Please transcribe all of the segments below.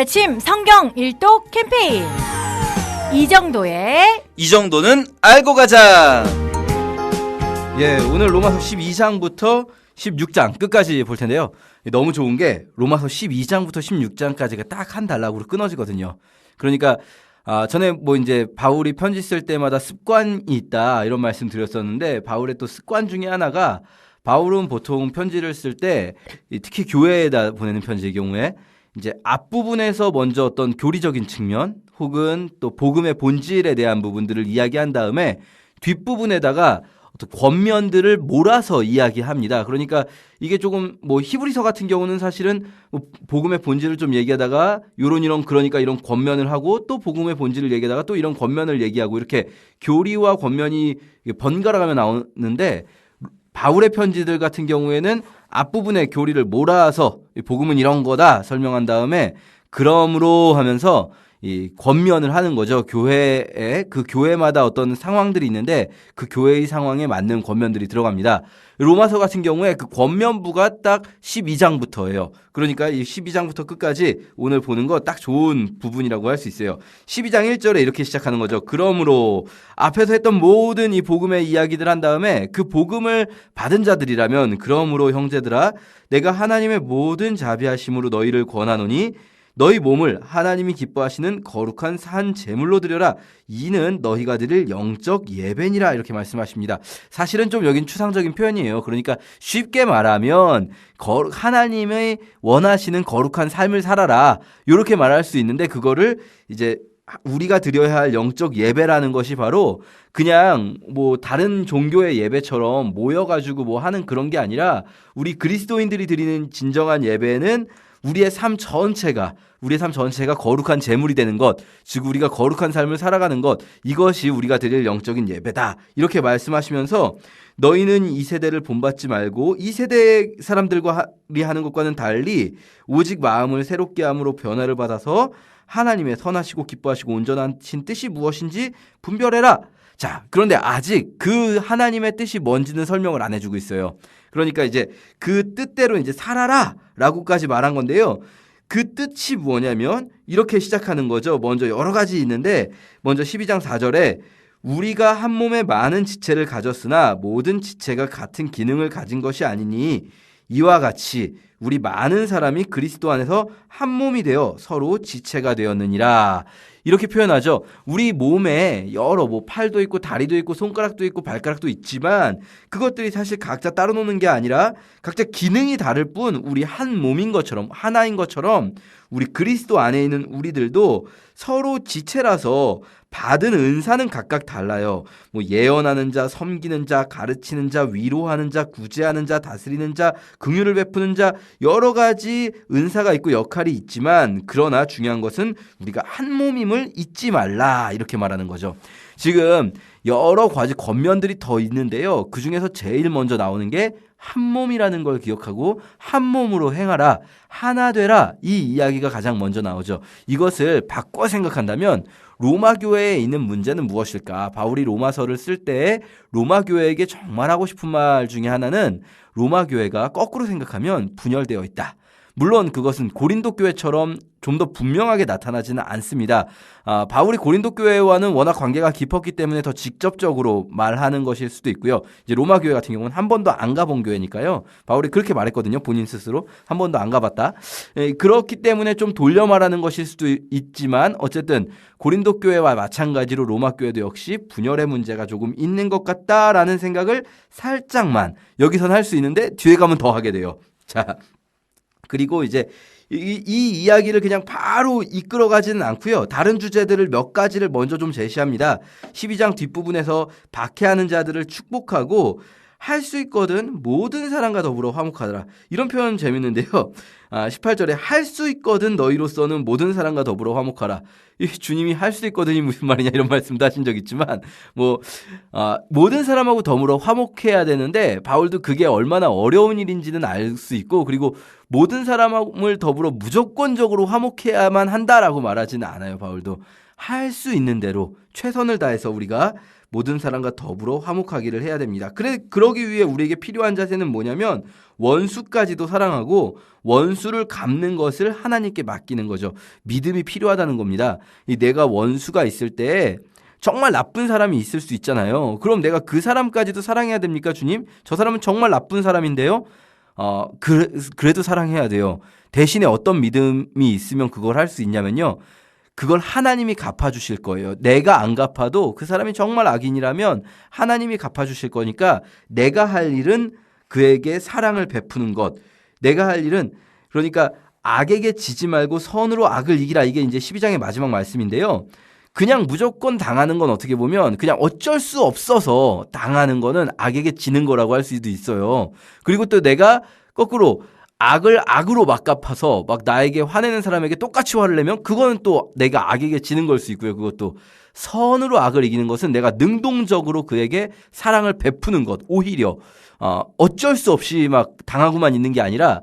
아침 성경 일독 캠페인 이 정도의 이 정도는 알고 가자. 예, 오늘 로마서 12장부터 16장 끝까지 볼 텐데요. 너무 좋은 게 로마서 12장부터 16장까지가 딱 한 단락으로 끊어지거든요. 그러니까 아, 전에 뭐 이제 바울이 편지 쓸 때마다 습관이 있다 이런 말씀 드렸었는데 바울의 또 습관 중에 하나가 바울은 보통 편지를 쓸 때 특히 교회에다 보내는 편지의 경우에 이제 앞부분에서 먼저 어떤 교리적인 측면 혹은 또 복음의 본질에 대한 부분들을 이야기한 다음에 뒷부분에다가 어떤 권면들을 몰아서 이야기합니다. 그러니까 이게 조금 뭐 히브리서 같은 경우는 사실은 뭐 복음의 본질을 좀 얘기하다가 요런 이런 그러니까 이런 권면을 하고 또 복음의 본질을 얘기하다가 또 이런 권면을 얘기하고 이렇게 교리와 권면이 번갈아 가며 나오는데 바울의 편지들 같은 경우에는 앞부분에 교리를 몰아서 복음은 이런 거다 설명한 다음에 그러므로 하면서 이 권면을 하는 거죠. 교회에 그 교회마다 어떤 상황들이 있는데 그 교회의 상황에 맞는 권면들이 들어갑니다. 로마서 같은 경우에 그 권면부가 딱 12장부터예요. 그러니까 이 12장부터 끝까지 오늘 보는 거 딱 좋은 부분이라고 할 수 있어요. 12장 1절에 이렇게 시작하는 거죠. 그러므로 앞에서 했던 모든 이 복음의 이야기들 한 다음에 그 복음을 받은 자들이라면 그러므로 형제들아 내가 하나님의 모든 자비하심으로 너희를 권하노니 너희 몸을 하나님이 기뻐하시는 거룩한 산 제물로 드려라. 이는 너희가 드릴 영적 예배니라 이렇게 말씀하십니다. 사실은 좀 여긴 추상적인 표현이에요. 그러니까 쉽게 말하면 하나님의 원하시는 거룩한 삶을 살아라. 이렇게 말할 수 있는데 그거를 이제 우리가 드려야 할 영적 예배라는 것이 바로 그냥 뭐 다른 종교의 예배처럼 모여가지고 뭐 하는 그런 게 아니라 우리 그리스도인들이 드리는 진정한 예배는 우리의 삶 전체가 우리의 삶 전체가 거룩한 제물이 되는 것, 즉 우리가 거룩한 삶을 살아가는 것, 이것이 우리가 드릴 영적인 예배다. 이렇게 말씀하시면서 너희는 이 세대를 본받지 말고 이 세대 사람들과 하는 것과는 달리 오직 마음을 새롭게 함으로 변화를 받아서 하나님의 선하시고 기뻐하시고 온전하신 뜻이 무엇인지 분별해라. 자, 그런데 아직 그 하나님의 뜻이 뭔지는 설명을 안 해주고 있어요. 그러니까 이제 그 뜻대로 이제 살아라 라고까지 말한 건데요. 그 뜻이 뭐냐면 이렇게 시작하는 거죠. 먼저 여러 가지 있는데 먼저 12장 4절에 우리가 한 몸에 많은 지체를 가졌으나 모든 지체가 같은 기능을 가진 것이 아니니 이와 같이 우리 많은 사람이 그리스도 안에서 한 몸이 되어 서로 지체가 되었느니라. 이렇게 표현하죠. 우리 몸에 여러 뭐 팔도 있고 다리도 있고 손가락도 있고 발가락도 있지만 그것들이 사실 각자 따로 노는 게 아니라 각자 기능이 다를 뿐 우리 한 몸인 것처럼 하나인 것처럼 우리 그리스도 안에 있는 우리들도 서로 지체라서 받은 은사는 각각 달라요. 뭐 예언하는 자, 섬기는 자, 가르치는 자, 위로하는 자, 구제하는 자, 다스리는 자, 긍휼을 베푸는 자 여러 가지 은사가 있고 역할이 있지만 그러나 중요한 것은 우리가 한 몸임을 잊지 말라 이렇게 말하는 거죠. 지금 여러 가지 겉면들이 더 있는데요. 그 중에서 제일 먼저 나오는 게 한 몸이라는 걸 기억하고 한 몸으로 행하라, 하나 되라 이 이야기가 가장 먼저 나오죠. 이것을 바꿔 생각한다면 로마 교회에 있는 문제는 무엇일까? 바울이 로마서를 쓸 때 로마 교회에게 정말 하고 싶은 말 중에 하나는 로마 교회가 거꾸로 생각하면 분열되어 있다. 물론 그것은 고린도 교회처럼 좀 더 분명하게 나타나지는 않습니다. 아, 바울이 고린도 교회와는 워낙 관계가 깊었기 때문에 더 직접적으로 말하는 것일 수도 있고요. 이제 로마 교회 같은 경우는 한 번도 안 가본 교회니까요. 바울이 그렇게 말했거든요. 본인 스스로 한 번도 안 가봤다. 에, 그렇기 때문에 좀 돌려 말하는 것일 수도 있지만 어쨌든 고린도 교회와 마찬가지로 로마 교회도 역시 분열의 문제가 조금 있는 것 같다라는 생각을 살짝만 여기선 할 수 있는데 뒤에 가면 더 하게 돼요. 자, 그리고 이제 이, 이 이야기를 그냥 바로 이끌어가지는 않고요. 다른 주제들을 몇 가지를 먼저 좀 제시합니다. 12장 뒷부분에서 박해하는 자들을 축복하고 할 수 있거든 모든 사람과 더불어 화목하더라. 이런 표현 재밌는데요. 아, 18절에 할 수 있거든 너희로서는 모든 사람과 더불어 화목하라. 이 주님이 할 수 있거든이 무슨 말이냐 이런 말씀도 하신 적 있지만 뭐 아, 모든 사람하고 더불어 화목해야 되는데 바울도 그게 얼마나 어려운 일인지는 알 수 있고 그리고 모든 사람을 더불어 무조건적으로 화목해야만 한다라고 말하지는 않아요 바울도 할 수 있는 대로 최선을 다해서 우리가 모든 사람과 더불어 화목하기를 해야 됩니다. 그래 그러기 위해 우리에게 필요한 자세는 뭐냐면 원수까지도 사랑하고 원수를 갚는 것을 하나님께 맡기는 거죠. 믿음이 필요하다는 겁니다. 이 내가 원수가 있을 때 정말 나쁜 사람이 있을 수 있잖아요. 그럼 내가 그 사람까지도 사랑해야 됩니까, 주님? 저 사람은 정말 나쁜 사람인데요. 어, 그래, 그래도 사랑해야 돼요. 대신에 어떤 믿음이 있으면 그걸 할 수 있냐면요. 그걸 하나님이 갚아주실 거예요. 내가 안 갚아도 그 사람이 정말 악인이라면 하나님이 갚아주실 거니까 내가 할 일은 그에게 사랑을 베푸는 것. 내가 할 일은 그러니까 악에게 지지 말고 선으로 악을 이기라. 이게 이제 12장의 마지막 말씀인데요. 그냥 무조건 당하는 건 어떻게 보면 그냥 어쩔 수 없어서 당하는 거는 악에게 지는 거라고 할 수도 있어요. 그리고 또 내가 거꾸로 악을 악으로 막 갚아서 막 나에게 화내는 사람에게 똑같이 화를 내면 그거는 또 내가 악에게 지는 걸 수 있고요. 그것도 선으로 악을 이기는 것은 내가 능동적으로 그에게 사랑을 베푸는 것. 오히려 어, 어쩔 수 없이 막 당하고만 있는 게 아니라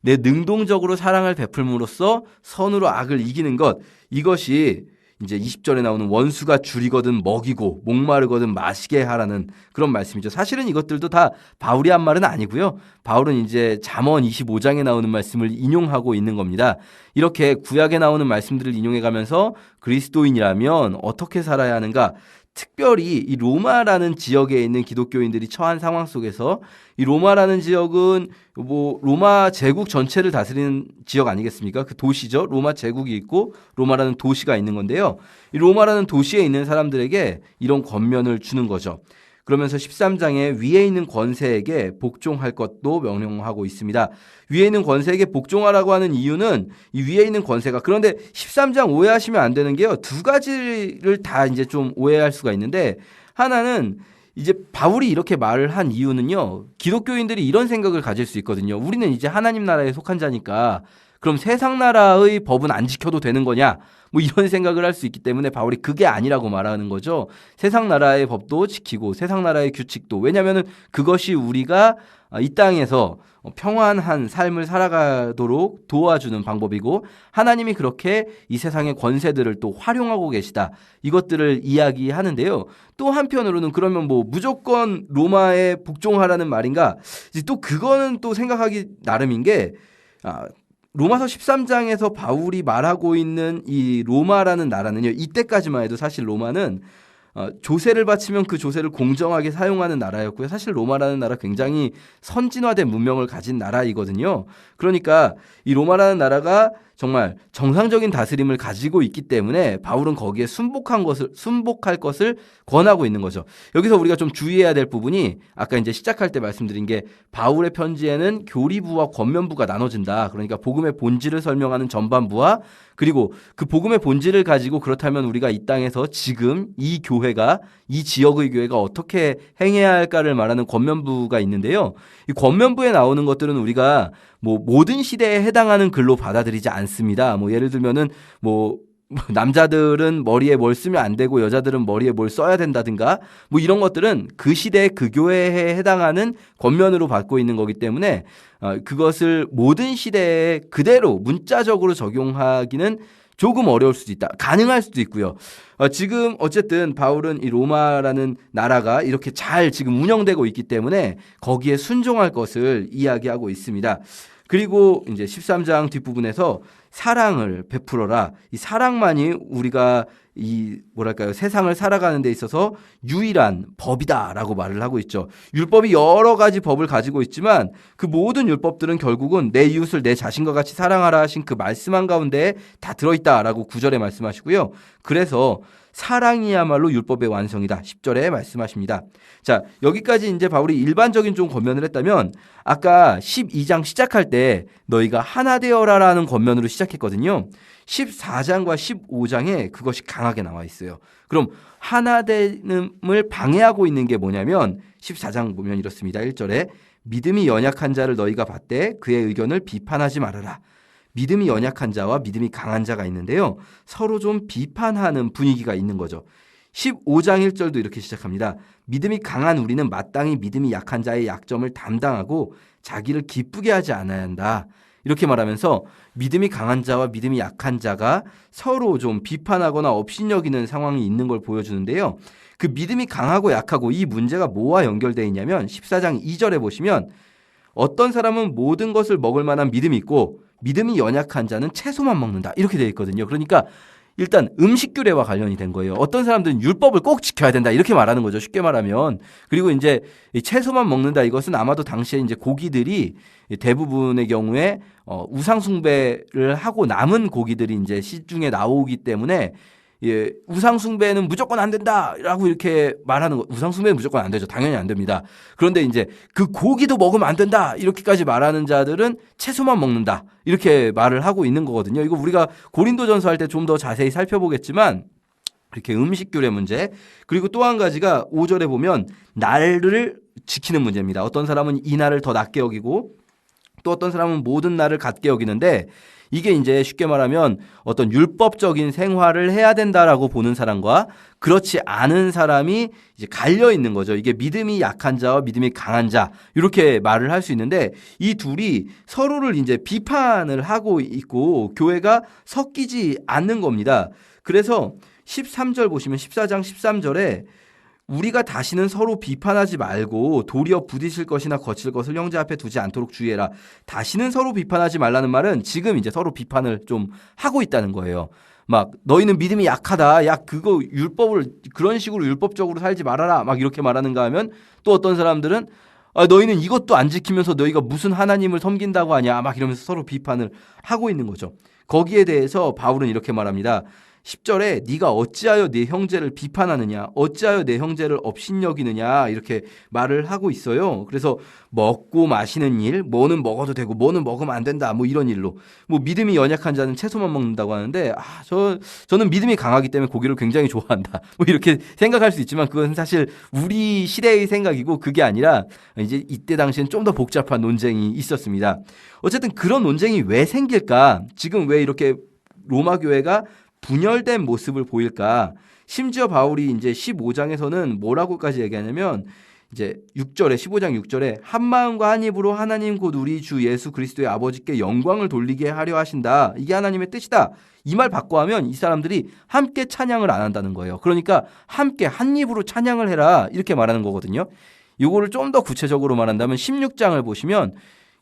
내 능동적으로 사랑을 베풀므로써 선으로 악을 이기는 것. 이것이 이제 20절에 나오는 원수가 줄이거든 먹이고 목마르거든 마시게 하라는 그런 말씀이죠. 사실은 이것들도 다 바울이 한 말은 아니고요. 바울은 이제 잠언 25장에 나오는 말씀을 인용하고 있는 겁니다. 이렇게 구약에 나오는 말씀들을 인용해 가면서 그리스도인이라면 어떻게 살아야 하는가? 특별히 이 로마라는 지역에 있는 기독교인들이 처한 상황 속에서 이 로마라는 지역은 뭐 로마 제국 전체를 다스리는 지역 아니겠습니까? 그 도시죠. 로마 제국이 있고 로마라는 도시가 있는 건데요. 이 로마라는 도시에 있는 사람들에게 이런 권면을 주는 거죠. 그러면서 13장에 위에 있는 권세에게 복종할 것도 명령하고 있습니다. 위에 있는 권세에게 복종하라고 하는 이유는 이 위에 있는 권세가 그런데 13장 오해하시면 안 되는 게요. 두 가지를 다 이제 좀 오해할 수가 있는데 하나는 이제 바울이 이렇게 말을 한 이유는요. 기독교인들이 이런 생각을 가질 수 있거든요. 우리는 이제 하나님 나라에 속한 자니까 그럼 세상 나라의 법은 안 지켜도 되는 거냐? 뭐 이런 생각을 할 수 있기 때문에 바울이 그게 아니라고 말하는 거죠. 세상 나라의 법도 지키고 세상 나라의 규칙도 왜냐하면은 그것이 우리가 이 땅에서 평안한 삶을 살아가도록 도와주는 방법이고 하나님이 그렇게 이 세상의 권세들을 또 활용하고 계시다. 이것들을 이야기하는데요. 또 한편으로는 그러면 뭐 무조건 로마에 복종하라는 말인가? 또 그거는 또 생각하기 나름인 게 아, 로마서 13장에서 바울이 말하고 있는 이 로마라는 나라는요. 이때까지만 해도 사실 로마는 어, 조세를 바치면 그 조세를 공정하게 사용하는 나라였고요. 사실 로마라는 나라 굉장히 선진화된 문명을 가진 나라이거든요. 그러니까 이 로마라는 나라가 정말 정상적인 다스림을 가지고 있기 때문에 바울은 거기에 순복한 것을 순복할 것을 권하고 있는 거죠. 여기서 우리가 좀 주의해야 될 부분이 아까 이제 시작할 때 말씀드린 게 바울의 편지에는 교리부와 권면부가 나눠진다. 그러니까 복음의 본질을 설명하는 전반부와 그리고 그 복음의 본질을 가지고 그렇다면 우리가 이 땅에서 지금 이 교회가 이 지역의 교회가 어떻게 행해야 할까를 말하는 권면부가 있는데요. 이 권면부에 나오는 것들은 우리가 뭐 모든 시대에 해당하는 글로 받아들이지 않 습니다. 뭐 예를 들면은 뭐 남자들은 머리에 뭘 쓰면 안 되고 여자들은 머리에 뭘 써야 된다든가 뭐 이런 것들은 그 시대 그 교회에 해당하는 권면으로 받고 있는 거기 때문에 어, 그것을 모든 시대에 그대로 문자적으로 적용하기는 조금 어려울 수도 있다. 가능할 수도 있고요. 어, 지금 어쨌든 바울은 이 로마라는 나라가 이렇게 잘 지금 운영되고 있기 때문에 거기에 순종할 것을 이야기하고 있습니다. 그리고 이제 13장 뒷부분에서 사랑을 베풀어라. 이 사랑만이 우리가 이 뭐랄까요 세상을 살아가는 데 있어서 유일한 법이다라고 말을 하고 있죠. 율법이 여러 가지 법을 가지고 있지만 그 모든 율법들은 결국은 내 이웃을 내 자신과 같이 사랑하라 하신 그 말씀 한 가운데 다 들어있다라고 구절에 말씀하시고요. 그래서 사랑이야말로 율법의 완성이다. 10절에 말씀하십니다. 자, 여기까지 이제 바울이 일반적인 좀 권면을 했다면 아까 12장 시작할 때 너희가 하나 되어라라는 권면으로 시작했거든요. 14장과 15장에 그것이 강하게 나와 있어요. 그럼 하나됨을 방해하고 있는 게 뭐냐면 14장 보면 이렇습니다. 1절에 믿음이 연약한 자를 너희가 봤되 그의 의견을 비판하지 말아라. 믿음이 연약한 자와 믿음이 강한 자가 있는데요. 서로 좀 비판하는 분위기가 있는 거죠. 15장 1절도 이렇게 시작합니다. 믿음이 강한 우리는 마땅히 믿음이 약한 자의 약점을 담당하고 자기를 기쁘게 하지 않아야 한다. 이렇게 말하면서 믿음이 강한 자와 믿음이 약한 자가 서로 좀 비판하거나 업신여기는 상황이 있는 걸 보여주는데요. 그 믿음이 강하고 약하고 이 문제가 뭐와 연결되어 있냐면 14장 2절에 보시면 어떤 사람은 모든 것을 먹을 만한 믿음이 있고 믿음이 연약한 자는 채소만 먹는다. 이렇게 되어 있거든요. 그러니까 일단 음식 규례와 관련이 된 거예요. 어떤 사람들은 율법을 꼭 지켜야 된다. 이렇게 말하는 거죠. 쉽게 말하면. 그리고 이제 이 채소만 먹는다. 이것은 아마도 당시에 이제 고기들이 대부분의 경우에 어, 우상 숭배를 하고 남은 고기들이 이제 시중에 나오기 때문에 예, 우상숭배는 무조건 안 된다라고 이렇게 말하는 거. 우상숭배는 무조건 안 되죠. 당연히 안 됩니다. 그런데 이제 그 고기도 먹으면 안 된다. 이렇게까지 말하는 자들은 채소만 먹는다. 이렇게 말을 하고 있는 거거든요. 이거 우리가 고린도전서 할 때 좀 더 자세히 살펴보겠지만 이렇게 음식 규례 문제. 그리고 또 한 가지가 5절에 보면 날을 지키는 문제입니다. 어떤 사람은 이 날을 더 낮게 여기고 또 어떤 사람은 모든 날을 같게 여기는데 이게 이제 쉽게 말하면 어떤 율법적인 생활을 해야 된다라고 보는 사람과 그렇지 않은 사람이 이제 갈려 있는 거죠. 이게 믿음이 약한 자와 믿음이 강한 자 이렇게 말을 할 수 있는데 이 둘이 서로를 이제 비판을 하고 있고 교회가 섞이지 않는 겁니다. 그래서 13절 보시면 14장 13절에 우리가 다시는 서로 비판하지 말고 도리어 부딪힐 것이나 거칠 것을 형제 앞에 두지 않도록 주의해라. 다시는 서로 비판하지 말라는 말은 지금 이제 서로 비판을 좀 하고 있다는 거예요. 막 너희는 믿음이 약하다. 야 그거 율법을 그런 식으로 율법적으로 살지 말아라. 막 이렇게 말하는가 하면 또 어떤 사람들은 아, 너희는 이것도 안 지키면서 너희가 무슨 하나님을 섬긴다고 하냐. 막 이러면서 서로 비판을 하고 있는 거죠. 거기에 대해서 바울은 이렇게 말합니다. 10절에 네가 어찌하여 내 형제를 비판하느냐? 어찌하여 내 형제를 업신여기느냐? 이렇게 말을 하고 있어요. 그래서 먹고 마시는 일 뭐는 먹어도 되고 뭐는 먹으면 안 된다. 뭐 이런 일로. 뭐 믿음이 연약한 자는 채소만 먹는다고 하는데 아 저 저는 믿음이 강하기 때문에 고기를 굉장히 좋아한다. 뭐 이렇게 생각할 수 있지만 그건 사실 우리 시대의 생각이고 그게 아니라 이제 이때 당시엔 좀 더 복잡한 논쟁이 있었습니다. 어쨌든 그런 논쟁이 왜 생길까? 지금 왜 이렇게 로마 교회가 분열된 모습을 보일까? 심지어 바울이 이제 15장에서는 뭐라고까지 얘기하냐면 이제 6절에 15장 6절에 한 마음과 한 입으로 하나님 곧 우리 주 예수 그리스도의 아버지께 영광을 돌리게 하려 하신다. 이게 하나님의 뜻이다. 이 말 바꿔 하면 이 사람들이 함께 찬양을 안 한다는 거예요. 그러니까 함께 한 입으로 찬양을 해라. 이렇게 말하는 거거든요. 요거를 좀 더 구체적으로 말한다면 16장을 보시면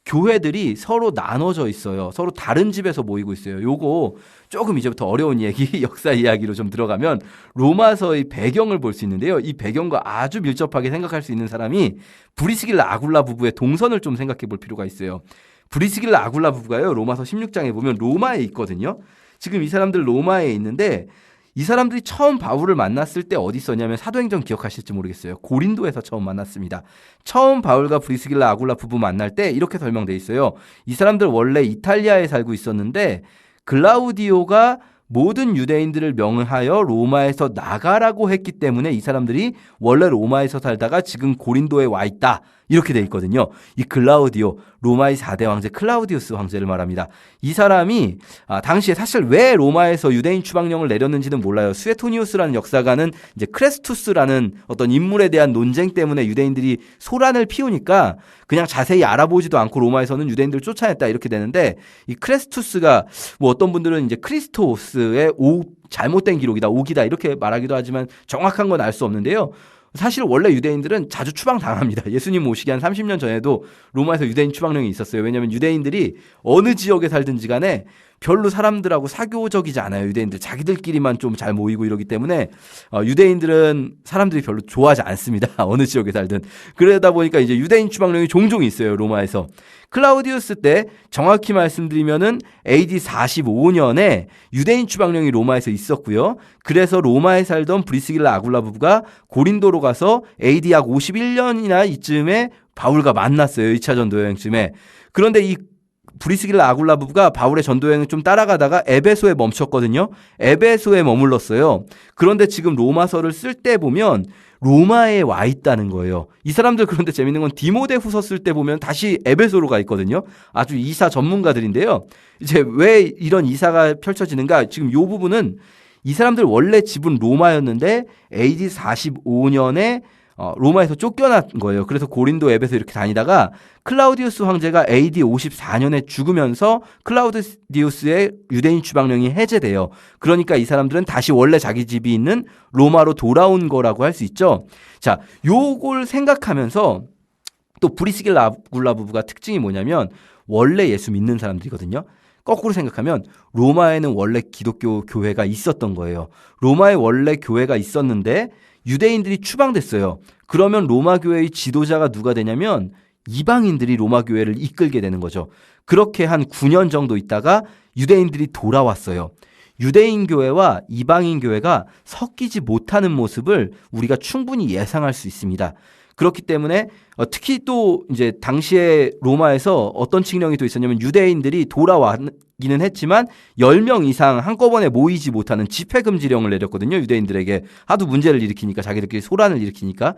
교회들이 서로 나눠져 있어요. 서로 다른 집에서 모이고 있어요. 요거 조금 이제부터 어려운 얘기, 역사 이야기로 좀 들어가면 로마서의 배경을 볼 수 있는데요. 이 배경과 아주 밀접하게 생각할 수 있는 사람이 브리스길라 아굴라 부부의 동선을 좀 생각해 볼 필요가 있어요. 브리스길라 아굴라 부부가요. 로마서 16장에 보면 로마에 있거든요. 지금 이 사람들 로마에 있는데 이 사람들이 처음 바울을 만났을 때 어디 있었냐면 사도행전 기억하실지 모르겠어요. 고린도에서 처음 만났습니다. 처음 바울과 브리스길라 아굴라 부부 만날 때 이렇게 설명돼 있어요. 이 사람들 원래 이탈리아에 살고 있었는데 글라우디오가 모든 유대인들을 명하여 로마에서 나가라고 했기 때문에 이 사람들이 원래 로마에서 살다가 지금 고린도에 와 있다. 이렇게 돼 있거든요. 이 글라우디오, 로마의 4대 황제 클라우디우스 황제를 말합니다. 이 사람이 아, 당시에 사실 왜 로마에서 유대인 추방령을 내렸는지는 몰라요. 수에토니우스라는 역사가는 이제 크레스투스라는 어떤 인물에 대한 논쟁 때문에 유대인들이 소란을 피우니까 그냥 자세히 알아보지도 않고 로마에서는 유대인들을 쫓아냈다 이렇게 되는데 이 크레스투스가 뭐 어떤 분들은 이제 크리스토스의 오 잘못된 기록이다 오기다 이렇게 말하기도 하지만 정확한 건 알 수 없는데요. 사실 원래 유대인들은 자주 추방 당합니다. 예수님 오시기 한 30년 전에도 로마에서 유대인 추방령이 있었어요. 왜냐하면 유대인들이 어느 지역에 살든지 간에 별로 사람들하고 사교적이지 않아요. 유대인들 자기들끼리만 좀 잘 모이고 이러기 때문에 어, 유대인들은 사람들이 별로 좋아하지 않습니다. 어느 지역에 살든 그러다 보니까 이제 유대인 추방령이 종종 있어요. 로마에서 클라우디우스 때 정확히 말씀드리면은 AD 45년에 유대인 추방령이 로마에서 있었고요. 그래서 로마에 살던 브리스길라 아굴라 부부가 고린도로 가서 AD 약 51년이나 이쯤에 바울과 만났어요. 2차 전도 여행쯤에. 그런데 이 브리스길라 아굴라 부부가 바울의 전도 여행을 좀 따라가다가 에베소에 멈췄거든요. 에베소에 머물렀어요. 그런데 지금 로마서를 쓸 때 보면 로마에 와 있다는 거예요. 이 사람들 그런데 재밌는 건 디모데 후서 쓸 때 보면 다시 에베소로 가 있거든요. 아주 이사 전문가들인데요. 이제 왜 이런 이사가 펼쳐지는가? 지금 요 부분은 이 사람들 원래 집은 로마였는데 AD 45년에 어, 로마에서 쫓겨난 거예요. 그래서 고린도 앱에서 이렇게 다니다가 클라우디우스 황제가 AD 54년에 죽으면서 클라우디우스의 유대인 추방령이 해제돼요. 그러니까 이 사람들은 다시 원래 자기 집이 있는 로마로 돌아온 거라고 할 수 있죠. 자, 요걸 생각하면서 또 브리스길 라 굴라 부부가 특징이 뭐냐면 원래 예수 믿는 사람들이거든요. 거꾸로 생각하면 로마에는 원래 기독교 교회가 있었던 거예요. 로마에 원래 교회가 있었는데 유대인들이 추방됐어요. 그러면 로마 교회의 지도자가 누가 되냐면 이방인들이 로마 교회를 이끌게 되는 거죠. 그렇게 한 9년 정도 있다가 유대인들이 돌아왔어요. 유대인 교회와 이방인 교회가 섞이지 못하는 모습을 우리가 충분히 예상할 수 있습니다. 그렇기 때문에 어, 특히 또 이제 당시에 로마에서 어떤 칙령이 또 있었냐면 유대인들이 돌아왔기는 했지만 10명 이상 한꺼번에 모이지 못하는 집회 금지령을 내렸거든요. 유대인들에게 하도 문제를 일으키니까 자기들끼리 소란을 일으키니까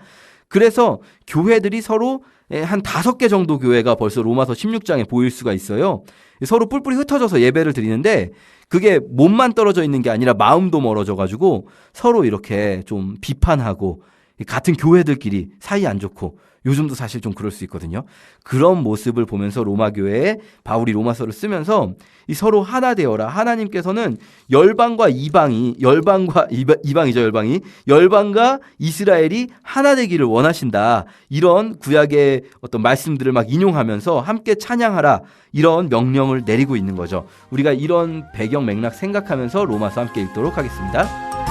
그래서 교회들이 서로 예, 한 다섯 개 정도 교회가 벌써 로마서 16장에 보일 수가 있어요. 서로 뿔뿔이 흩어져서 예배를 드리는데 그게 몸만 떨어져 있는 게 아니라 마음도 멀어져 가지고 서로 이렇게 좀 비판하고 같은 교회들끼리 사이 안 좋고 요즘도 사실 좀 그럴 수 있거든요. 그런 모습을 보면서 로마 교회에 바울이 로마서를 쓰면서 이 서로 하나 되어라. 하나님께서는 열방과 이방이 열방과 이방, 이방이죠 열방이 열방과 이스라엘이 하나 되기를 원하신다. 이런 구약의 어떤 말씀들을 막 인용하면서 함께 찬양하라. 이런 명령을 내리고 있는 거죠. 우리가 이런 배경 맥락 생각하면서 로마서 함께 읽도록 하겠습니다.